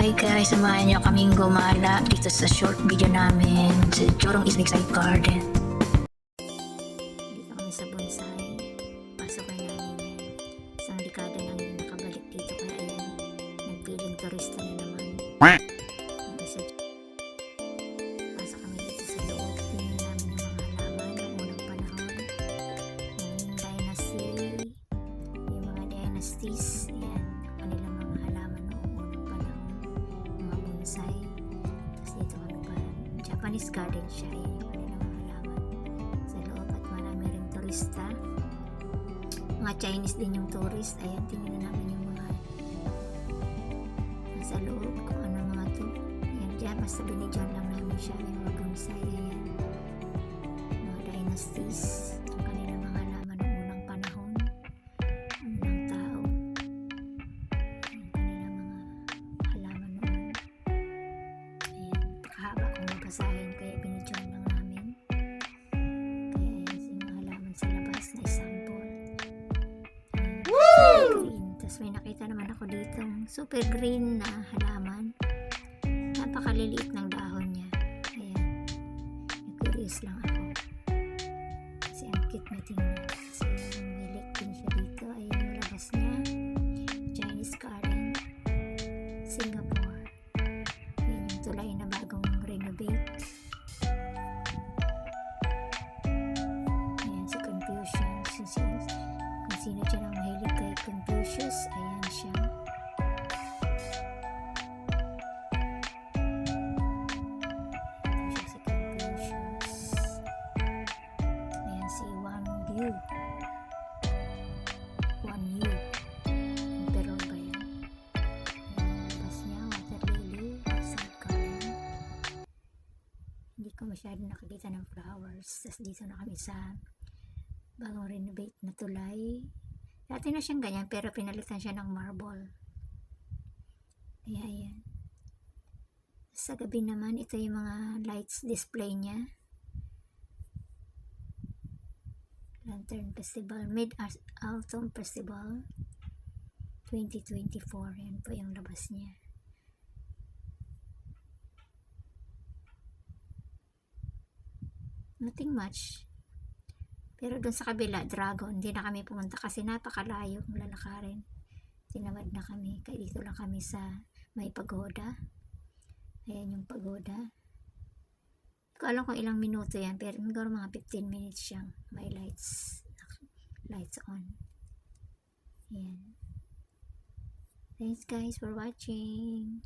Hi guys, samahan niyo kaming gumala dito sa short video namin sa Jorong East Lakeside Garden. Dito kami sa bonsai. Pasokan namin yan. Isang dekada hindi nakabalik dito kaya ayan, nagpiling turista na naman. Kasi Japanese garden siya, yan yung kanilang halaman sa loob at marami rin turista. Mga Chinese din yung tourist, ayan, tingnan namin yung mga nasa loob, kung ano mga to. Ayan, dyan, basta binidyon lang namin siya, yung mga bonsai, ayan. Mga dynasties, may nakita naman ako dito super green na halaman. Napakaliliit ng dahon Confucius, ayan siya. Ayan siya si Confucius. Ayan si Wang Yu. Wang Yu. Emperor ba yan? Ayan labas niya, water lily, side garden. Hindi ko masyado nakakita ng flowers. Tapos dito na kami sa bagong renovate na tulay. Dati na siyang ganyan pero pinalitan siya ng marble. Kaya ayan. Sa gabi naman, ito yung mga lights display niya. Lantern Festival, Mid-Autumn Festival 2024. Yan po yung labas niya. Nothing much. Pero doon sa kabila, Dragon, hindi na kami pumunta kasi napakalayo kung lalakarin. Tinamad na kami. Kaya dito lang kami sa may pagoda. Ayan yung pagoda. Hindi ko alam kung ilang minuto yan, pero siguro mga 15 minutes siyang may lights. Lights on. Ayan. Thanks guys for watching.